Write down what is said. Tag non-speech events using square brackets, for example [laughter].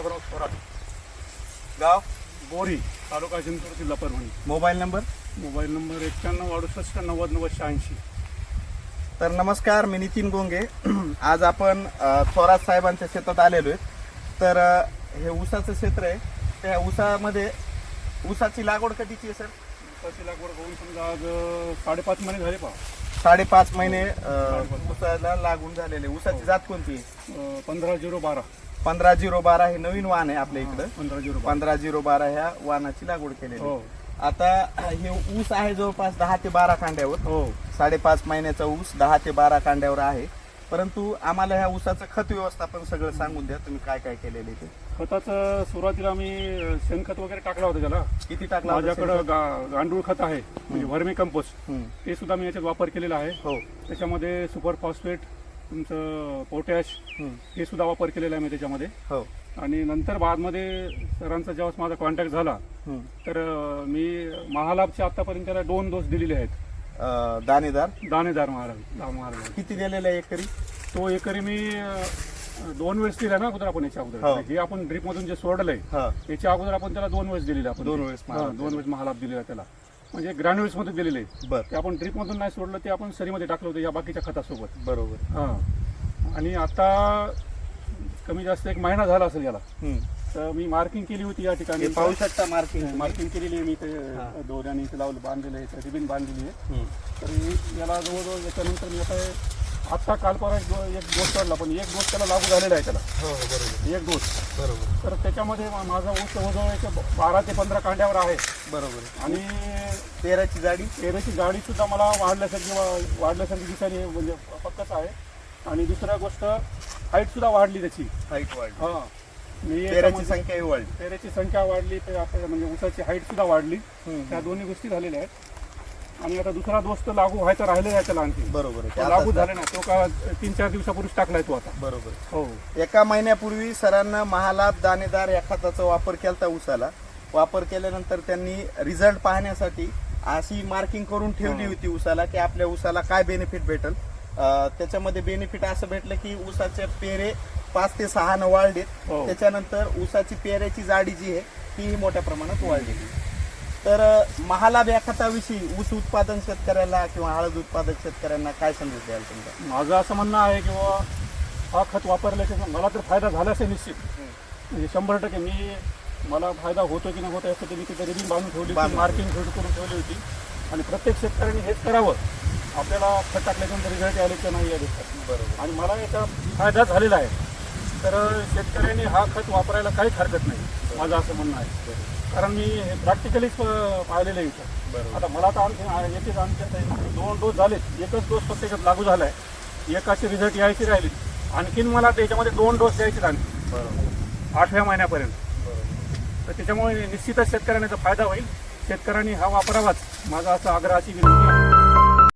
साहेबराव थोरात. गाव? बोरी तालुका जिंतूर जिल्हा Parbhani. Mobile number? Mobile number एक्क्याण्णव अडुसष्ट नव्वद नव्वद शहाऐंशी. तर नमस्कार मी नितीन गोंगे. [clears throat] आज आपण थोरात साहेबांच्या शेतात आलेलो आहे तर हे ऊसाचं क्षेत्र आहे. त्या ऊसामध्ये ऊसाची लागवड कधीची आहे सर? ऊसाची लागवड करून समजा आज साडेपाच महिने झाले पहा. साडेपाच महिने अ, ऊसाला लागून झालेले. ऊसाची जात कोणती आहे? पंधरा झिरो बारा. पंधरा झिरो बारा हे नवीन वाहन आहे आपल्या इकडं. पंधरा झिरो बारा. पंधरा झिरो बारा ह्या वाहनाची लागवड केलेली आहे. हो आता हे ऊस आहे जवळपास दहा ते बारा कांड्यावर. हो. साडेपाच महिन्याचा ऊस दहा ते बारा कांड्यावर आहे. परंतु आम्हाला ह्या ऊसाचं खत व्यवस्थापन सगळं सांगून द्या तुम्ही काय काय केलेले ते. खताचं सुरुवातीला अं, शेणखत वगैरे टाकलं होतं त्याला. किती टाकला होता माझ्याकडं गा- गांडूळ खत आहे म्हणजे व्हर्मी कंपोस्ट? हम्म. ते सुद्धा मी याच्यात वापर केलेला आहे. हो. त्याच्यामध्ये सुपर फॉस्फेट तुमचं पोटॅश. हे सुद्धा वापर केलेला आहे मी त्याच्यामध्ये. हो. आणि नंतर बादमध्ये सरांचा जेव्हा माझा कॉन्टॅक्ट झाला. तर मी महालाभचे आतापर्यंत त्याला दोन डोस दिलेले आहेत. अं, दाणेदार? दाणेदार महाराज महाराज. किती दिलेलं आहे एकरी? तो एकरी मी दोन वेळेस दिला ना अगोदर आपण याच्या हो. अगोदर. हे. आपण ड्रीप मधून जे सोडलंय हा. याच्या अगोदर आपण त्याला दोन वेळेस दिलेले आपण दोन वेळेस हा, दोन वेळेस महालाभ दिलेला त्याला. म्हणजे ग्रॅन्युअल्समध्ये दिलेले बर. ते आपण ड्रीप मधून नाही सोडलं ते आपण सरीमध्ये टाकलं होतं या बाकीच्या खतासोबत. बरोबर. हा. आणि आता कमी जास्त एक महिना झाला असेल याला. हम्म. तर मी मार्किंग केली होती या ठिकाणी. हे पाहू शकता मार्किंग मार्किंग केलेली आहे मी ते हा. दोऱ्याने इथे लावलं बांधलेलं आहे रिबिन बांधलेली आहे. तर याला जवळजवळ याच्यानंतर मी आता आत्ता काल परवा एक डोस काढला पण एक डोस त्याला लागू झालेला आहे त्याला. हो हो बरोबर. एक डोस बरोबर. तर त्याच्यामध्ये मा- माझा ऊस जवळजवळ एक बारा ते पंधरा कांड्यावर आहे. बरोबर. आणि तेराची जाडी? पेरेची गाडी सुद्धा मला वाढल्यासारखी वा- वाढल्यासारखी दिसायली म्हणजे पक्कच आहे. आणि दुसऱ्या गोष्ट हाईट सुद्धा वाढली त्याची. हाईट वाढली. हा. मी तेराची याच्यामध्ये- संख्याही वाढली. पेरेची संख्या वाढली ते आपल्या म्हणजे ऊसाची हाईट सुद्धा वाढली. त्या दोन्ही गोष्टी झालेल्या आहेत. आणि आता दुसरा डोस तर लागू व्हायचा राहिलेला आहे त्याला आणखी. बरोबर आहे. तो ते लागू झाला नाही. तो का तीन चार दिवसापूर्वीच टाकलाय तो आता. बरोबर. हो. एका महिन्यापूर्वी सरांना महालाभ दाणेदार या खताचा वापर केला उसाला वापर केल्यानंतर त्यांनी रिझल्ट पाहण्यासाठी अशी मार्किंग करून ठेवली हो. होती उसाला की आपल्या उसाला काय बेनिफिट भेटल. अं, त्याच्यामध्ये बेनिफिट असं भेटलं की उसाचे पेरे पाच ते सहा न वाढलेत. हो. त्याच्यानंतर उसाची पेऱ्याची जाडी जी आहे तीही मोठ्या प्रमाणात वाढलेली तर महालाभ या खताविषयी ऊस उत्पादन शेतकऱ्याला किंवा हळद उत्पादक शेतकऱ्यांना काय संदेश द्याल तुमचा? माझं असं म्हणणं आहे की बाबा हा खत वापरल्याच्या मला तर फायदा झालाच आहे निश्चित. म्हणजे शंभर टक्के मी मला फायदा होतो की नाही होतो यासाठी मी तिथे रिबिन बांधून ठेवली होती. मार्किंग करून ठेवली होती. आणि प्रत्येक शेतकऱ्यांनी हेच करावं. आपल्याला खत टाकल्यानंतर रिझल्ट आले की नाही आले. बरोबर. आणि मला याचा फायदा झालेला आहे. तर शेतकऱ्यांनी हा खत वापरायला काहीच हरकत नाही. माझं असं म्हणणं आहे. कारण मी हे प्रॅक्टिकलीच पाहिलेलं आहे इथं. आता मला तर आणखी येतेच आमच्या दोन डोस झालेत. एकच डोस याच्यात लागू झाला आहे. एकाचे रिझल्ट यायचे राहिले. आणखीन मला त्याच्यामध्ये दोन डोस द्यायचे आणखी. बरोबर. आठव्या महिन्यापर्यंत. बरोबर. तर त्याच्यामुळे निश्चितच शेतकऱ्यांना याचा फायदा होईल. शेतकऱ्यांनी हा वापरावाच. माझा असं आग्रहाची विनंती आहे.